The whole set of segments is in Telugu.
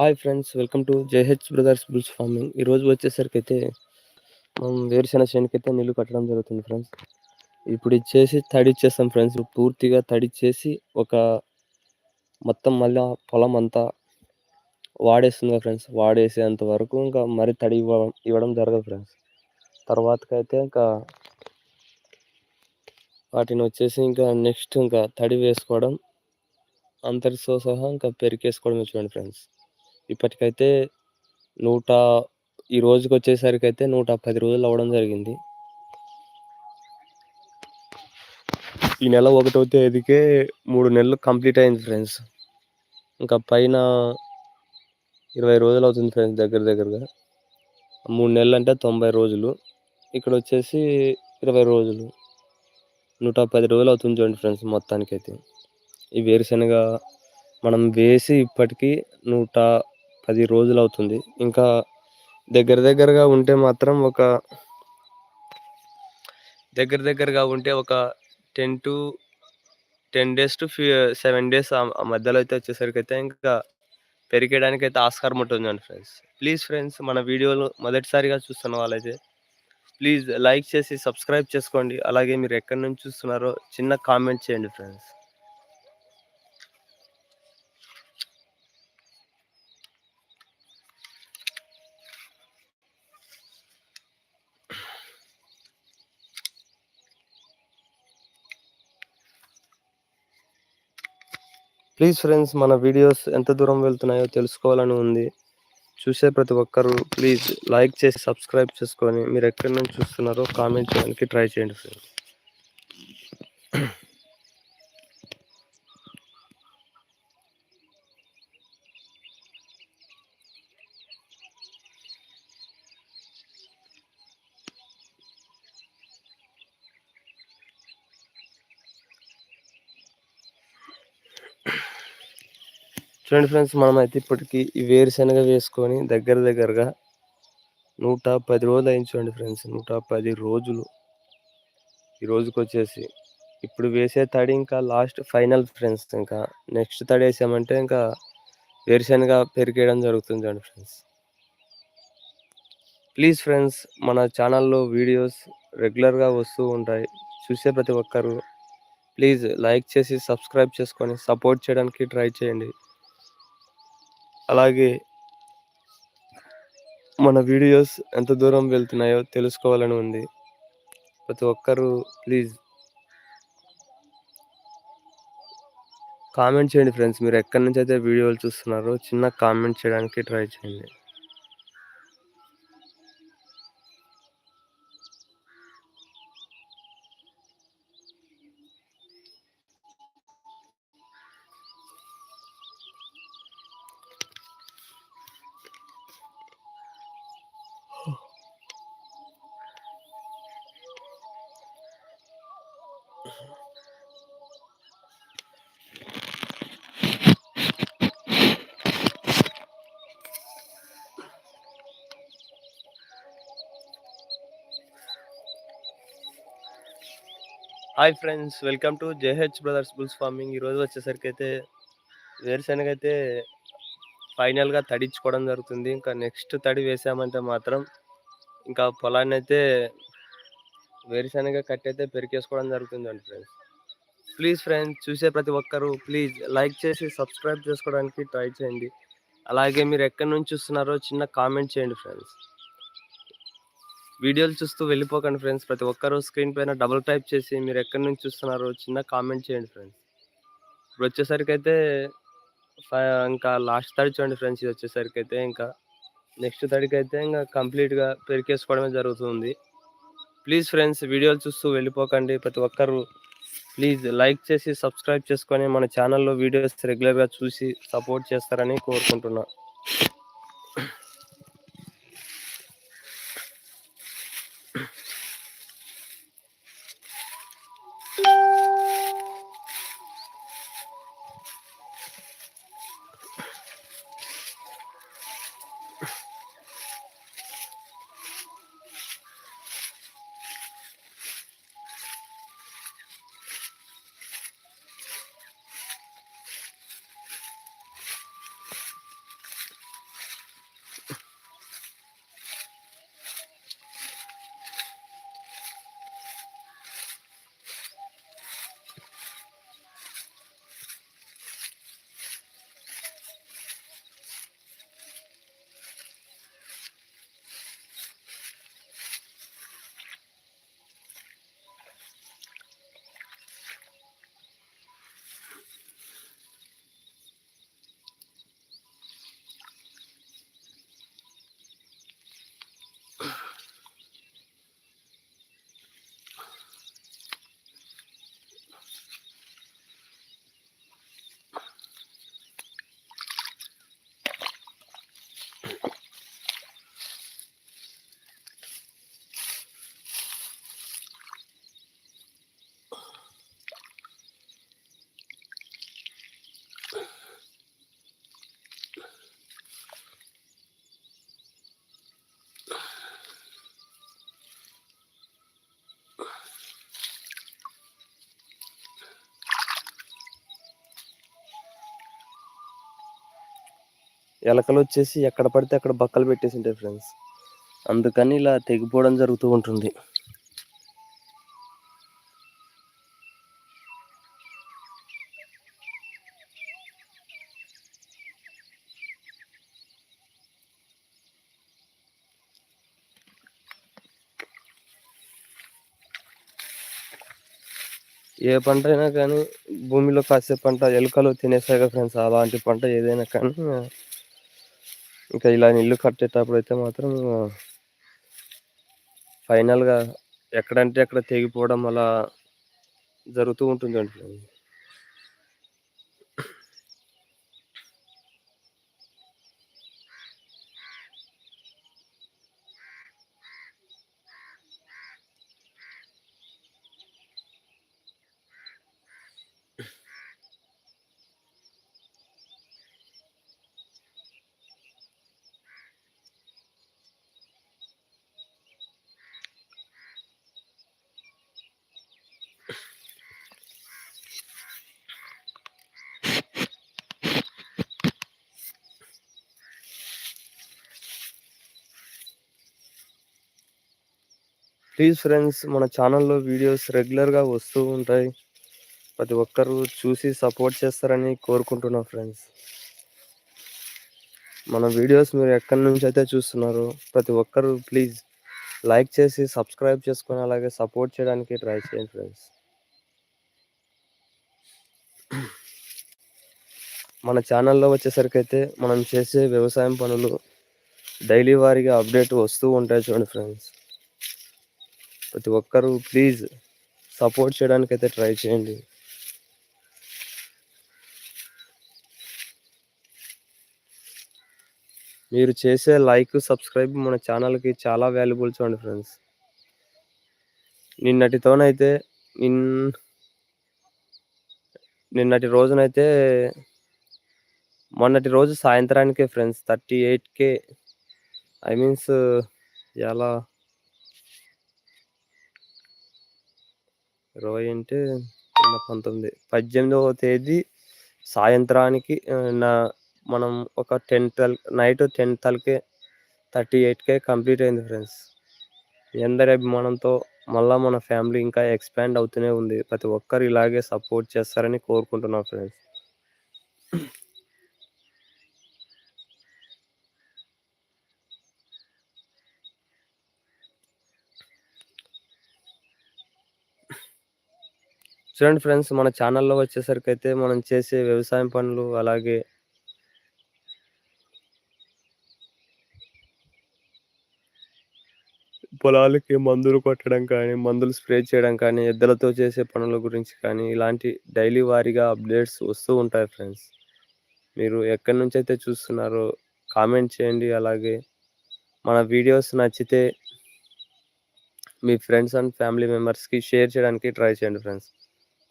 Hi friends welcome to JH brothers bulls farming. ఈరోజు వచ్చేసరికి అయితే మనం వేరుశెనగ అయితే నీళ్ళు కట్టడం జరుగుతుంది ఫ్రెండ్స్. ఇప్పుడు ఇచ్చేసి తడి ఇచ్చేస్తాం ఫ్రెండ్స్ పూర్తిగా తడి చేసి ఒక మొత్తం మళ్ళీ పొలం అంతా వాడేస్తుంది ఫ్రెండ్స్. వాడేసేంత వరకు ఇంకా మరి తడి ఇవ్వడం ఇవ్వడం జరగదు ఫ్రెండ్స్. తర్వాతకైతే ఇంకా వాటిని వచ్చేసి ఇంకా నెక్స్ట్ ఇంకా తడి వేసుకోవడం అంతటితో సహా ఇంకా పెరికేసుకోవడం చూడండి ఫ్రెండ్స్. ఇప్పటికైతే నూట ఈ రోజుకి వచ్చేసరికి అయితే నూట పది రోజులు అవ్వడం జరిగింది. ఈ నెల ఒకటో తేదీకే మూడు నెలలు కంప్లీట్ అయింది ఫ్రెండ్స్. ఇంకా పైన ఇరవై రోజులు అవుతుంది ఫ్రెండ్స్ దగ్గర దగ్గరగా. మూడు నెలలు అంటే తొంభై రోజులు. ఇక్కడ వచ్చేసి ఇరవై రోజులు. నూట పది రోజులు అవుతుంది చూడండి ఫ్రెండ్స్ మొత్తానికైతే. ఈ వేరుశనగ మనం వేసి ఇప్పటికీ నూట పది రోజులు అవుతుంది ఇంకా దగ్గర దగ్గరగా ఉంటే మాత్రం ఒక దగ్గర దగ్గరగా ఉంటే ఒక ten to ten days to seven days ఆ మధ్యలో అయితే వచ్చేసరికి అయితే ఇంకా పెరిగేయడానికి అయితే ఆస్కారం ఉంటుందండి ఫ్రెండ్స్. ప్లీజ్ ఫ్రెండ్స్ మన వీడియోలు మొదటిసారిగా చూస్తున్న వాళ్ళైతే ప్లీజ్ లైక్ చేసి సబ్స్క్రైబ్ చేసుకోండి. అలాగే మీరు ఎక్కడి నుంచి చూస్తున్నారో చిన్న కామెంట్ చేయండి ఫ్రెండ్స్. ప్లీజ్ ఫ్రెండ్స్ మన వీడియోస్ ఎంత దూరం వెళ్తున్నాయో తెలుసుకోవాలని ఉంది. చూసే ప్రతి ఒక్కరు ప్లీజ్ లైక్ చేసి సబ్స్క్రైబ్ చేసుకొని మీరు ఎక్కడి నుంచి చూస్తున్నారో కామెంట్ చేయడానికి ట్రై చేయండి ఫ్రెండ్స్ చూడండి ఫ్రెండ్స్ మనమైతే ఇప్పటికీ ఇప్పటికి ఈ వేరుశనగ వేసుకొని దగ్గర దగ్గరగా నూట పది రోజులు అయింది చూడండి ఫ్రెండ్స్ నూట పది రోజులు. ఈ రోజుకి వచ్చేసి ఇప్పుడు వేసే తడి ఇంకా లాస్ట్ ఫైనల్ ఫ్రెండ్స్ ఇంకా నెక్స్ట్ తడి వేసామంటే ఇంకా వేరుశనగ పెరిగేయడం జరుగుతుంది చూడండి ఫ్రెండ్స్ ప్లీజ్ ఫ్రెండ్స్ మన ఛానల్లో వీడియోస్ రెగ్యులర్గా వస్తూ ఉంటాయి. చూసే ప్రతి ఒక్కరు ప్లీజ్ లైక్ చేసి సబ్స్క్రైబ్ చేసుకొని సపోర్ట్ చేయడానికి ట్రై చేయండి. అలాగే మన వీడియోస్ ఎంత దూరం వెళ్తున్నాయో తెలుసుకోవాలని ఉంది. ప్రతి ఒక్కరూ ప్లీజ్ కామెంట్ చేయండి ఫ్రెండ్స్. మీరు ఎక్కడి నుంచి అయితే వీడియోలు చూస్తున్నారో చిన్న కామెంట్ చేయడానికి ట్రై చేయండి. Hi friends welcome to JH brothers bulls farming. ఈరోజు వచ్చేసరికి అయితే వేరుశనగ అయితే ఫైనల్గా తడించుకోవడం జరుగుతుంది. ఇంకా నెక్స్ట్ తడి వేసామంటే మాత్రం ఇంకా పొలాన్ని అయితే వేరుశనగ కట్టి అయితే పెరికేసుకోవడం జరుగుతుందండి ఫ్రెండ్స్. ప్లీజ్ ఫ్రెండ్స్ చూసే ప్రతి ఒక్కరూ ప్లీజ్ లైక్ చేసి సబ్స్క్రైబ్ చేసుకోవడానికి ట్రై చేయండి. అలాగే మీరు ఎక్కడి నుంచి చూస్తున్నారో చిన్న కామెంట్ చేయండి ఫ్రెండ్స్. వీడియోలు చూస్తూ వెళ్ళిపోకండి ఫ్రెండ్స్. ప్రతి ఒక్కరు స్క్రీన్ పైన డబుల్ టైప్ చేసి మీరు ఎక్కడి నుంచి చూస్తున్నారో చిన్న కామెంట్ చేయండి ఫ్రెండ్స్. ఇప్పుడు వచ్చేసరికి అయితే ఇంకా లాస్ట్ థర్డ్ చూడండి ఫ్రెండ్స్. ఇది వచ్చేసరికి అయితే ఇంకా నెక్స్ట్ థర్డ్కి అయితే ఇంకా కంప్లీట్గా పెరికేసుకోవడమే జరుగుతుంది. ప్లీజ్ ఫ్రెండ్స్ వీడియోలు చూస్తూ వెళ్ళిపోకండి. ప్రతి ఒక్కరు ప్లీజ్ లైక్ చేసి సబ్స్క్రైబ్ చేసుకొని మన ఛానల్లో వీడియోస్ రెగ్యులర్గా చూసి సపోర్ట్ చేస్తారని కోరుకుంటున్నాను ఎలకలు వచ్చేసి ఎక్కడ పడితే అక్కడ బక్కలు పెట్టేసి ఉంటాయి ఫ్రెండ్స్ అందుకని ఇలా తెగిపోవడం జరుగుతూ ఉంటుంది. ఏ పంట అయినా కానీ భూమిలో కాసే పంట ఎలుకలు తినేస్తాయి కదా ఫ్రెండ్స్ అలాంటి పంట ఏదైనా కానీ ఇంకా ఇలా ఇల్లు కట్టేటప్పుడు అయితే మాత్రం ఫైనల్గా ఎక్కడంటే అక్కడ తెగిపోవడం అలా జరుగుతూ ఉంటుంది అండి. ప్లీజ్ ఫ్రెండ్స్ మన ఛానల్లో వీడియోస్ రెగ్యులర్గా వస్తూ ఉంటాయి. ప్రతి ఒక్కరు చూసి సపోర్ట్ చేస్తారని కోరుకుంటున్నాం ఫ్రెండ్స్ మన వీడియోస్ మీరు ఎక్కడి నుంచి అయితే చూస్తున్నారో ప్రతి ఒక్కరు ప్లీజ్ లైక్ చేసి సబ్స్క్రైబ్ చేసుకొని అలాగే సపోర్ట్ చేయడానికి ట్రై చేయండి ఫ్రెండ్స్ మన ఛానల్లో వచ్చేసరికి అయితే మనం చేసే వ్యవసాయం పనులు డైలీ వారీగా అప్డేట్ వస్తూ ఉంటాయి చూడండి ఫ్రెండ్స్ ప్రతి ఒక్కరూ ప్లీజ్ సపోర్ట్ చేయడానికి అయితే ట్రై చేయండి. మీరు చేసే లైక్ సబ్స్క్రైబ్ మన ఛానల్కి చాలా వాల్యుబుల్ చూడండి ఫ్రెండ్స్ నిన్నటితోనైతే నిన్ నిన్నటి రోజునైతే మొన్నటి రోజు సాయంత్రానికే friends thirty eight K I means ఎలా ఇరవై అంటే పంతొమ్మిది పద్దెనిమిదవ తేదీ సాయంత్రానికి నా మనం ఒక ten twelve night ten twelve K thirty eight K complete అయింది ఫ్రెండ్స్. ఎందరి అభిమానంతో మళ్ళీ మన ఫ్యామిలీ ఇంకా ఎక్స్పాండ్ అవుతూనే ఉంది. ప్రతి ఒక్కరు ఇలాగే సపోర్ట్ చేస్తారని కోరుకుంటున్నాం ఫ్రెండ్స్. చూడండి ఫ్రెండ్స్ మన ఛానల్లో వచ్చేసరికి అయితే మనం చేసే వ్యవసాయం పనులు అలాగే పొలాలకి మందులు కొట్టడం కానీ మందులు స్ప్రే చేయడం కానీ ఎద్దులతో చేసే పనుల గురించి కానీ ఇలాంటి డైలీ వారీగా అప్డేట్స్ వస్తూ ఉంటాయి ఫ్రెండ్స్. మీరు ఎక్కడి నుంచి అయితే చూస్తున్నారో కామెంట్ చేయండి. అలాగే మన వీడియోస్ నచ్చితే మీ ఫ్రెండ్స్ అండ్ ఫ్యామిలీ మెంబర్స్కి షేర్ చేయడానికి ట్రై చేయండి ఫ్రెండ్స్.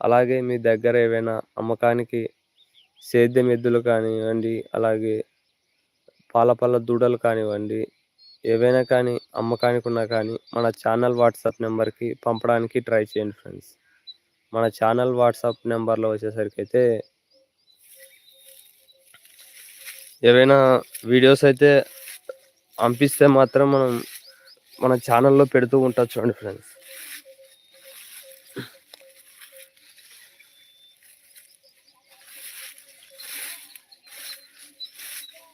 అలాగే మీ దగ్గర ఏవైనా అమ్మకానికి సేద్యం ఎద్దులు కానివ్వండి అలాగే పాల పళ్ళ దూడలు కానివ్వండి ఏవైనా కానీ అమ్మకానికి ఉన్నా కానీ మన ఛానల్ వాట్సాప్ నెంబర్కి పంపడానికి ట్రై చేయండి ఫ్రెండ్స్. మన ఛానల్ వాట్సాప్ నెంబర్లో వచ్చేసరికి అయితే ఏవైనా వీడియోస్ అయితే పంపిస్తే మాత్రం మనం మన ఛానల్లో పెడుతూ ఉంటా చూడండి ఫ్రెండ్స్.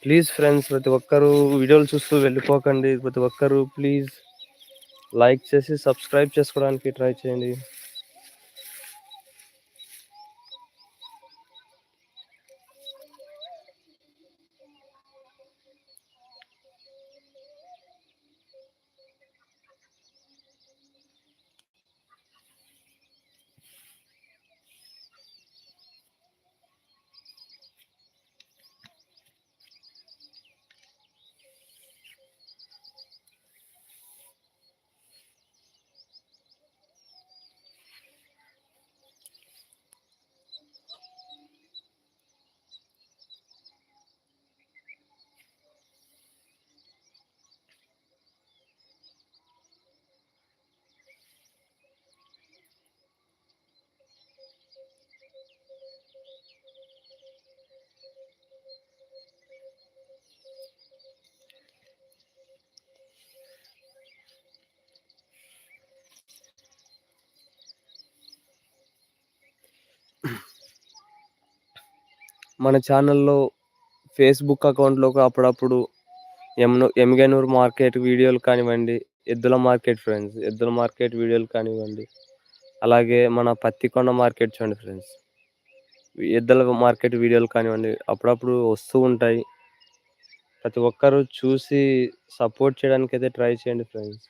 ప్లీజ్ ఫ్రెండ్స్ ప్రతి ఒక్కరూ వీడియోలు చూస్తూ వెళ్ళిపోకండి. ప్రతి ఒక్కరూ ప్లీజ్ లైక్ చేసి సబ్స్క్రైబ్ చేసుకోవడానికి ట్రై చేయండి. మన ఛానల్లో ఫేస్బుక్ అకౌంట్లో అప్పుడప్పుడు ఎమ్ను ఎమ్గనూరు మార్కెట్ వీడియోలు కానివ్వండి ఎద్దుల మార్కెట్ ఫ్రెండ్స్ ఎద్దుల మార్కెట్ వీడియోలు కానివ్వండి అలాగే మన పత్తికొండ మార్కెట్ చూడండి ఫ్రెండ్స్. ఎద్దుల మార్కెట్ వీడియోలు కానివ్వండి అప్పుడప్పుడు వస్తూ ఉంటాయి. ప్రతి ఒక్కరూ చూసి సపోర్ట్ చేయడానికి అయితే ట్రై చేయండి ఫ్రెండ్స్.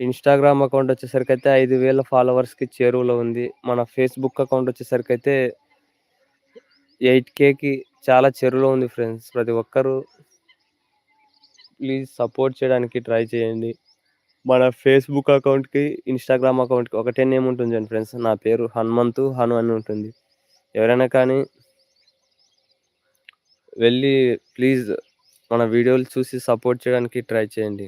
ఇన్స్టాగ్రామ్ అకౌంట్ వచ్చేసరికి అయితే ఐదు వేల ఫాలోవర్స్కి చేరువలో ఉంది. మన ఫేస్బుక్ అకౌంట్ వచ్చేసరికి అయితే ఎయిట్ కేకి చాలా చెరువులో ఉంది ఫ్రెండ్స్ ప్రతి ఒక్కరూ ప్లీజ్ సపోర్ట్ చేయడానికి ట్రై చేయండి. మన ఫేస్బుక్ అకౌంట్కి ఇన్స్టాగ్రామ్ అకౌంట్కి ఒకటే నేమ్ ఉంటుంది అండి ఫ్రెండ్స్ నా పేరు హనుమంతు హను అని ఉంటుంది. ఎవరైనా కానీ వెళ్ళి ప్లీజ్ మన వీడియోలు చూసి సపోర్ట్ చేయడానికి ట్రై చేయండి.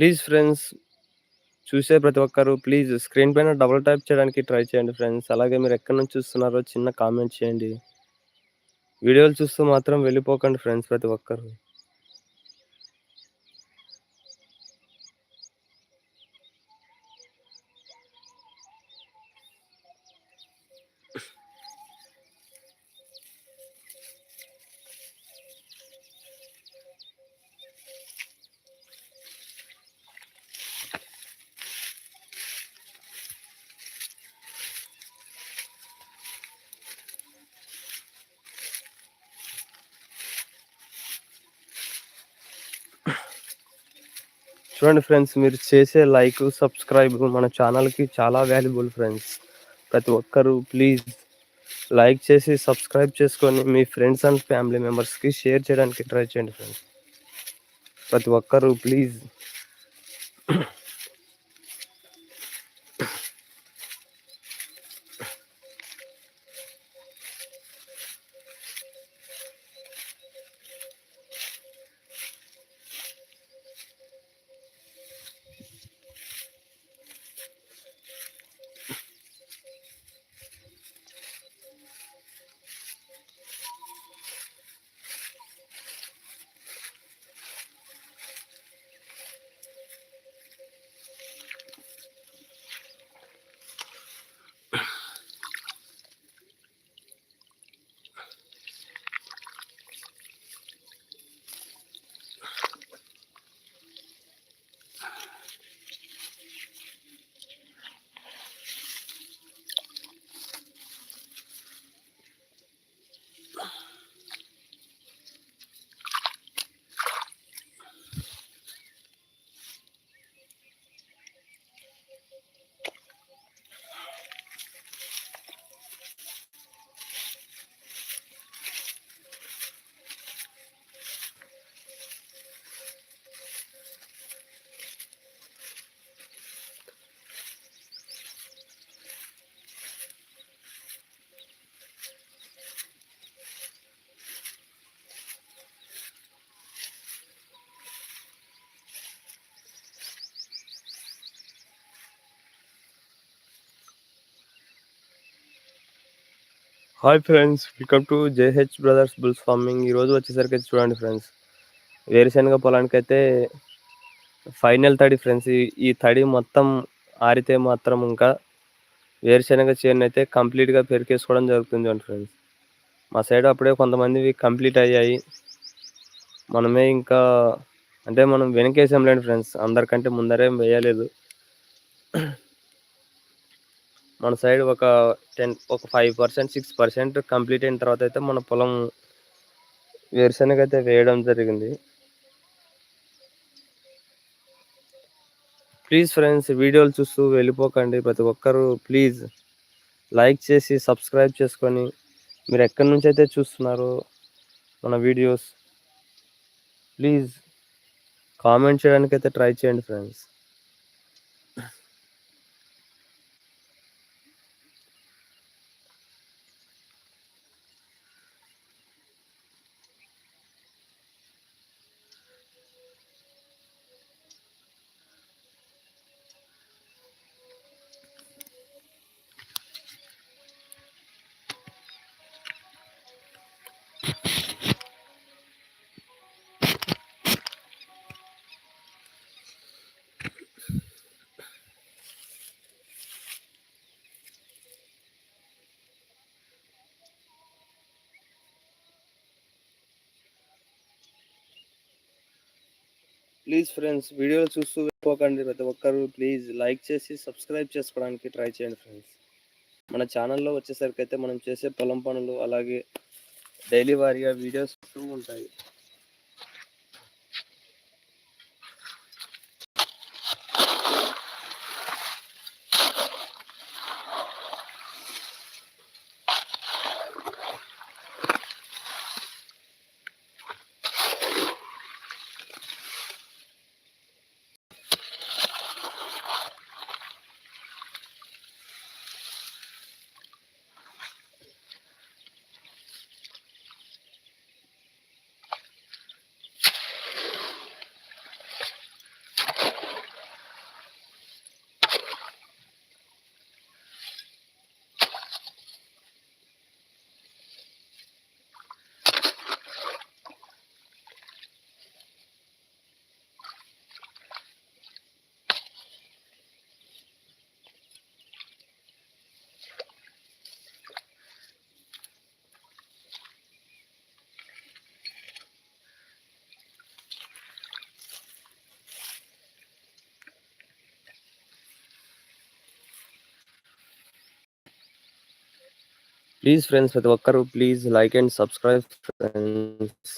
ప్లీజ్ ఫ్రెండ్స్ చూసే ప్రతి ఒక్కరు ప్లీజ్ స్క్రీన్ పైన డబుల్ టైప్ చేయడానికి ట్రై చేయండి ఫ్రెండ్స్ అలాగే మీరు ఎక్కడి నుంచి చూస్తున్నారో చిన్న కామెంట్ చేయండి. వీడియోలు చూస్తూ మాత్రం వెళ్ళిపోకండి ఫ్రెండ్స్ ప్రతి ఒక్కరు. చూడండి ఫ్రెండ్స్ మీరు చేసే లైక్ సబ్స్క్రైబ్ మన ఛానల్కి చాలా వాల్యుబుల్ ఫ్రెండ్స్. ప్రతి ఒక్కరూ ప్లీజ్ లైక్ చేసి సబ్స్క్రైబ్ చేసుకొని మీ ఫ్రెండ్స్ అండ్ ఫ్యామిలీ మెంబర్స్కి షేర్ చేయడానికి ట్రై చేయండి ఫ్రెండ్స్. ప్రతి ఒక్కరూ please hi friends welcome to JH brothers bulls farming ఈరోజు వచ్చేసరికి అయితే చూడండి ఫ్రెండ్స్ వేరుశనగ పొలానికి అయితే ఫైనల్ తడి ఫ్రెండ్స్ ఈ తడి మొత్తం ఆరితే మాత్రం ఇంకా వేరుశనగ చేను అయితే కంప్లీట్గా పెరికేసుకోవడం జరుగుతుంది చూడండి ఫ్రెండ్స్ మా సైడ్ అప్పుడే కొంతమందివి కంప్లీట్ అయ్యాయి. మనమే ఇంకా అంటే మనం వెనకేసాంలేండి ఫ్రెండ్స్ అందరికంటే ముందరే వేయలేదు. మన సైడ్ ఒక టెన్ ఒక five percent six percent complete అయిన తర్వాత అయితే మన పొలం వేరుశనగ అయితే వేయడం జరిగింది. ప్లీజ్ ఫ్రెండ్స్ వీడియోలు చూస్తూ వెళ్ళిపోకండి ప్రతి ఒక్కరూ. ప్లీజ్ లైక్ చేసి సబ్స్క్రైబ్ చేసుకొని. మీరు ఎక్కడి నుంచి అయితే చూస్తున్నారో మన వీడియోస్ ప్లీజ్ కామెంట్ చేయడానికి అయితే ట్రై చేయండి ఫ్రెండ్స్ ప్లీజ్ ఫ్రెండ్స్ వీడియోలు చూస్తూ వెళ్ళిపోకండి. ప్రతి ఒక్కరు ప్లీజ్ లైక్ చేసి సబ్స్క్రైబ్ చేసుకోవడానికి ట్రై చేయండి ఫ్రెండ్స్. మన ఛానల్లో వచ్చేసరికి అయితే మనం చేసే పొలం పనులు అలాగే డైలీ వారీగా వీడియోస్ ఉంటాయి. ప్లీజ్ ఫ్రెండ్స్ ప్రతి ఒక్కరు please like and subscribe friends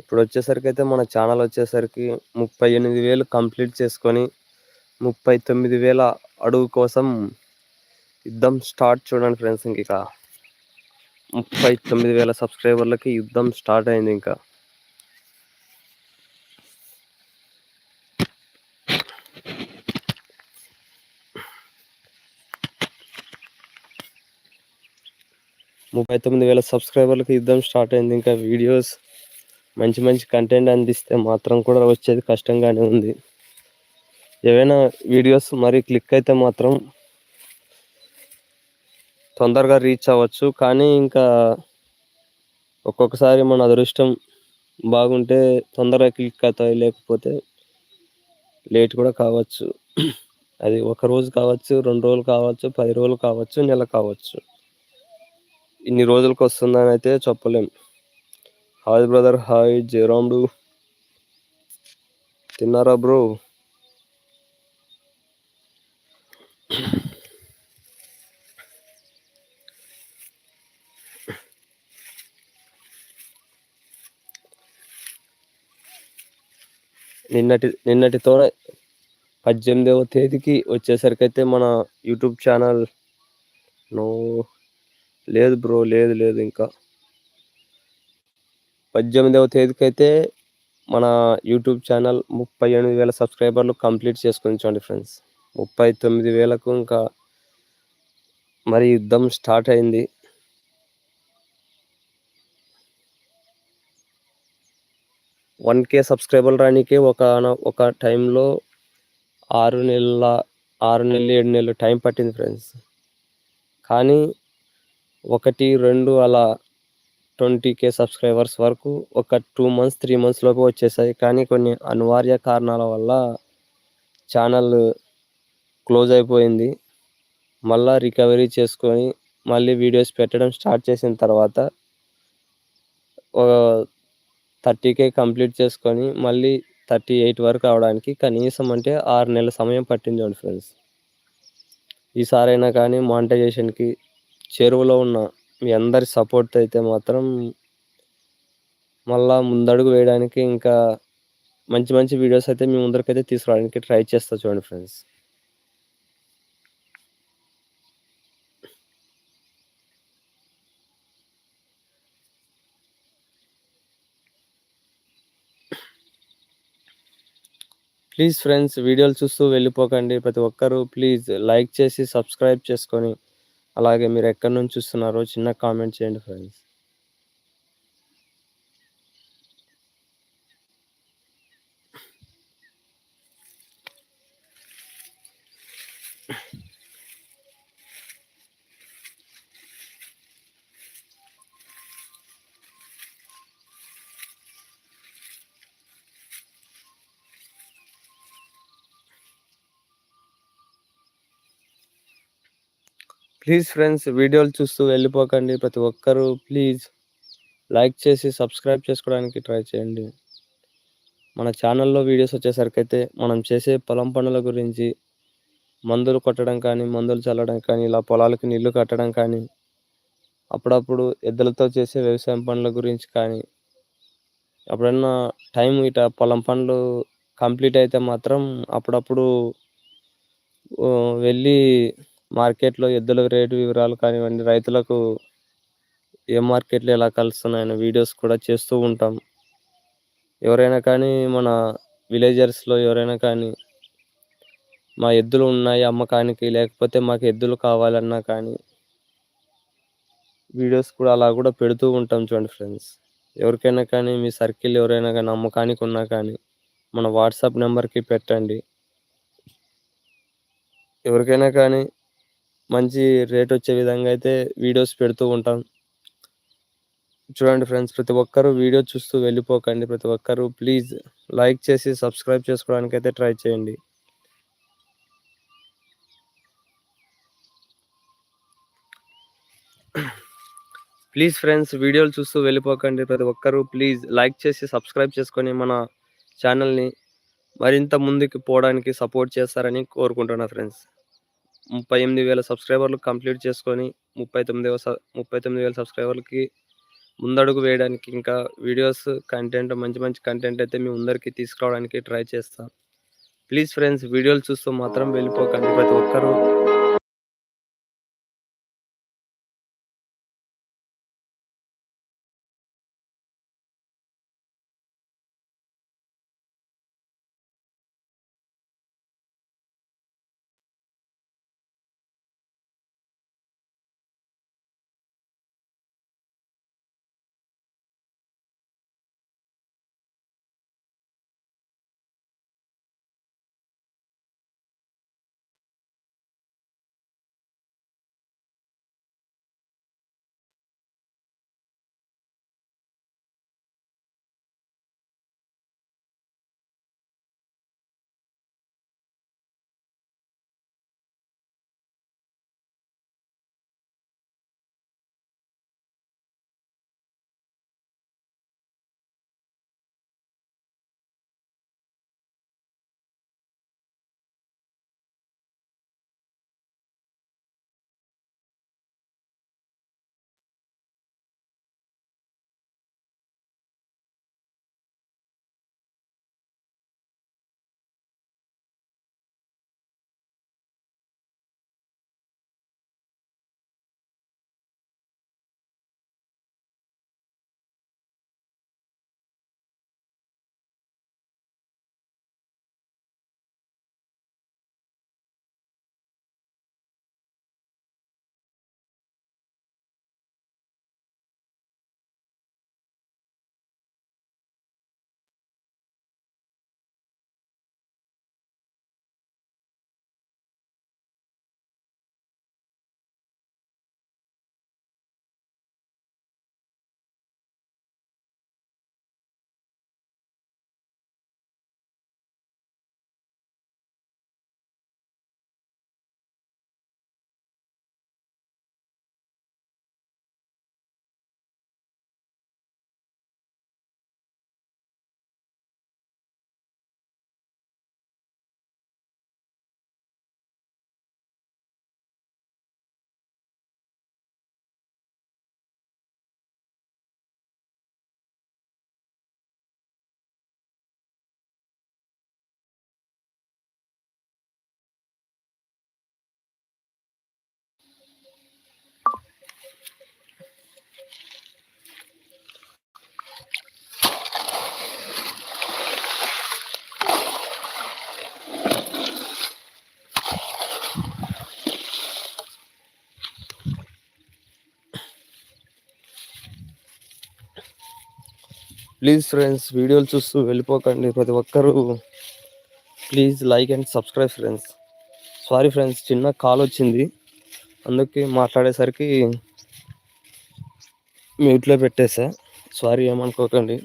ఇప్పుడు వచ్చేసరికి అయితే మన ఛానల్ వచ్చేసరికి ముప్పై ఎనిమిది వేలు కంప్లీట్ చేసుకొని ముప్పై తొమ్మిది వేల అడుగు కోసం యుద్ధం స్టార్ట్ చూడండి ఫ్రెండ్స్ ఇంక. ముప్పై తొమ్మిది వేల సబ్స్క్రైబర్లకి యుద్ధం స్టార్ట్ అయింది ఇంకా. ముప్పై తొమ్మిది వేల సబ్స్క్రైబర్లకి యుద్ధం స్టార్ట్ అయింది ఇంకా వీడియోస్ మంచి మంచి కంటెంట్ అందిస్తే మాత్రం కూడా వచ్చేది కష్టంగానే ఉంది. ఏవైనా వీడియోస్ మరి క్లిక్ అయితే మాత్రం తొందరగా రీచ్ అవ్వచ్చు. కానీ ఇంకా ఒక్కొక్కసారి మన అదృష్టం బాగుంటే తొందరగా క్లిక్ అవుతాయి. లేకపోతే లేట్ కూడా కావచ్చు. అది ఒక రోజు కావచ్చు రెండు రోజులు కావచ్చు పది రోజులు కావచ్చు నెల కావచ్చు. ఇన్ని రోజులకు వస్తుందని అయితే చెప్పలేం. హాయ్ బ్రదర్ హాయ్ జయరాముడు తిన్నారా బ్రో? నిన్నటి నిన్నటితో పద్దెనిమిదవ తేదీకి వచ్చేసరికి అయితే మన యూట్యూబ్ ఛానల్ నో లేదు బ్రో లేదు లేదు ఇంకా. పద్దెనిమిదవ తేదీకి అయితే మన యూట్యూబ్ ఛానల్ ముప్పై ఎనిమిది వేల సబ్స్క్రైబర్లు కంప్లీట్ చేసుకుని చూడండి ఫ్రెండ్స్. ముప్పై తొమ్మిది వేలకు ఇంకా మరి యుద్ధం స్టార్ట్ అయింది. వన్ కే సబ్స్క్రైబర్ రానికే ఒక ఒక టైంలో ఆరు నెలల ఆరు నెలలు ఏడు నెలలు టైం పట్టింది ఫ్రెండ్స్. కానీ ఒకటి రెండు అలా ట్వంటీ కే సబ్స్క్రైబర్స్ వరకు ఒక టూ మంత్స్ త్రీ మంత్స్ లోపు వచ్చేసాయి. కానీ కొన్ని అనివార్య కారణాల వల్ల ఛానల్ క్లోజ్ అయిపోయింది. మళ్ళా రికవరీ చేసుకొని మళ్ళీ వీడియోస్ పెట్టడం స్టార్ట్ చేసిన తర్వాత థర్టీ కే కంప్లీట్ చేసుకొని మళ్ళీ థర్టీ ఎయిట్ వరకు అవడానికి కనీసం అంటే ఆరు నెలల సమయం పట్టింది చూడండి ఫ్రెండ్స్. ఈసారైనా కానీ మానిటైజేషన్కి చెరువులో ఉన్న మీ అందరి సపోర్ట్ అయితే మాత్రం మళ్ళా ముందడుగు వేయడానికి ఇంకా మంచి మంచి వీడియోస్ అయితే మీ ముందరికైతే తీసుకురావడానికి ట్రై చేస్తా చూడండి ఫ్రెండ్స్. ప్లీజ్ ఫ్రెండ్స్ వీడియోలు చూస్తూ వెళ్ళిపోకండి. ప్రతి ఒక్కరూ ప్లీజ్ లైక్ చేసి సబ్స్క్రైబ్ చేసుకొని అలాగే మీరు ఎక్కడి నుంచి చూస్తున్నారో చిన్న కామెంట్ చేయండి ఫ్రెండ్స్ ప్లీజ్ ఫ్రెండ్స్ వీడియోలు చూస్తూ వెళ్ళిపోకండి ప్రతి ఒక్కరూ. ప్లీజ్ లైక్ చేసి సబ్స్క్రైబ్ చేసుకోవడానికి ట్రై చేయండి. మన ఛానల్లో వీడియోస్ వచ్చేసరికి అయితే మనం చేసే పొలం పనుల గురించి మందులు కొట్టడం కానీ మందులు చల్లడం కానీ ఇలా పొలాలకు నీళ్ళు కట్టడం కానీ అప్పుడప్పుడు ఎద్దులతో చేసే వ్యవసాయం పనుల గురించి కానీ ఎప్పుడన్నా టైం ఇట పొలం పనులు కంప్లీట్ అయితే మాత్రం అప్పుడప్పుడు వెళ్ళి మార్కెట్లో ఎద్దుల రేటు వివరాలు కానివ్వండి రైతులకు ఏ మార్కెట్లు ఎలా కలుస్తున్నాయని వీడియోస్ కూడా చేస్తూ ఉంటాం. ఎవరైనా కానీ మన విలేజర్స్లో ఎవరైనా కానీ మా ఎద్దులు ఉన్నాయి అమ్మకానికి లేకపోతే మాకు ఎద్దులు కావాలన్నా కానీ వీడియోస్ కూడా అలా కూడా పెడుతూ ఉంటాం చూడండి ఫ్రెండ్స్. ఎవరికైనా కానీ మీ సర్కిల్ ఎవరైనా కానీ అమ్మకానికి ఉన్నా కానీ మన వాట్సాప్ నెంబర్కి పెట్టండి. ఎవరికైనా కానీ మంచి రేట్ వచ్చే విధంగా అయితే వీడియోస్ పెడుతూ ఉంటాం. చూడండి ఫ్రెండ్స్ ప్రతి ఒక్కరూ వీడియో చూస్తూ వెళ్ళిపోకండి. ప్రతి ఒక్కరూ ప్లీజ్ లైక్ చేసి సబ్స్క్రైబ్ చేసుకోవడానికి అయితే ట్రై చేయండి. ప్లీజ్ ఫ్రెండ్స్ వీడియోలు చూస్తూ వెళ్ళిపోకండి. ప్రతి ఒక్కరూ ప్లీజ్ లైక్ చేసి సబ్స్క్రైబ్ చేసుకొని మన ఛానల్ని మరింత ముందుకు పోవడానికి సపోర్ట్ చేస్తారని కోరుకుంటున్నా ఫ్రెండ్స్ ముప్పై ఎనిమిది వేల సబ్స్క్రైబర్లు కంప్లీట్ చేసుకొని ముప్పై తొమ్మిది ముప్పై తొమ్మిది వేల సబ్స్క్రైబర్లకి ముందడుగు వేయడానికి ఇంకా వీడియోస్ కంటెంట్ మంచి మంచి కంటెంట్ అయితే మీ ముందరికి తీసుకురావడానికి ట్రై చేస్తాం. ప్లీజ్ ఫ్రెండ్స్ వీడియోలు చూస్తూ మాత్రం వెళ్ళిపోకండి ప్రతి ఒక్కరూ. ప్లీజ్ ఫ్రెండ్స్ వీడియోలు చూస్తూ వెళ్ళిపోకండి ప్రతి ఒక్కరూ. Please like and subscribe friends sorry friends చిన్న కాల్ వచ్చింది. అందుకే మాట్లాడేసరికి మ్యూట్లో పెట్టేసా. సారీ ఏమనుకోకండి.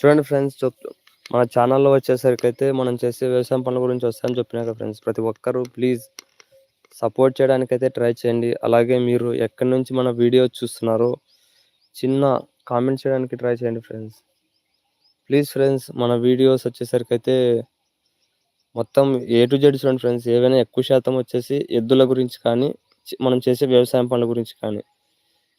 చూడండి ఫ్రెండ్స్ మన ఛానల్లో వచ్చేసరికి అయితే మనం చేసే వ్యవసాయం పనుల గురించి వస్తాయని చెప్పినాక ఫ్రెండ్స్. ప్రతి ఒక్కరూ ప్లీజ్ సపోర్ట్ చేయడానికైతే ట్రై చేయండి. అలాగే మీరు ఎక్కడి నుంచి మన వీడియో చూస్తున్నారో చిన్న కామెంట్ చేయడానికి ట్రై చేయండి ఫ్రెండ్స్. ప్లీజ్ ఫ్రెండ్స్ మన వీడియోస్ వచ్చేసరికి అయితే మొత్తం ఏ టు జెడ్ చూడండి ఫ్రెండ్స్. ఏవైనా ఎక్కువ శాతం వచ్చేసి ఎద్దుల గురించి కానీ మనం చేసే వ్యవసాయం పనుల గురించి కానీ.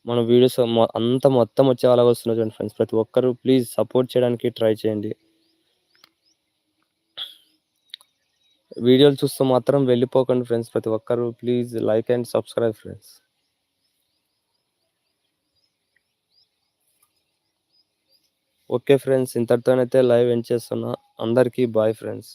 మన వీడియోస్ అంత మొత్తం వచ్చే అలాగ వస్తున్నాయి చూడండి ఫ్రెండ్స్ ప్రతి ఒక్కరూ ప్లీజ్ సపోర్ట్ చేయడానికి ట్రై చేయండి. వీడియోలు చూస్తూ మాత్రం వెళ్ళిపోకండి ఫ్రెండ్స్ ప్రతి ఒక్కరూ please like and subscribe friends okay friends ఇంతటితోనైతే live end చేస్తున్నా. అందరికీ బాయ్ ఫ్రెండ్స్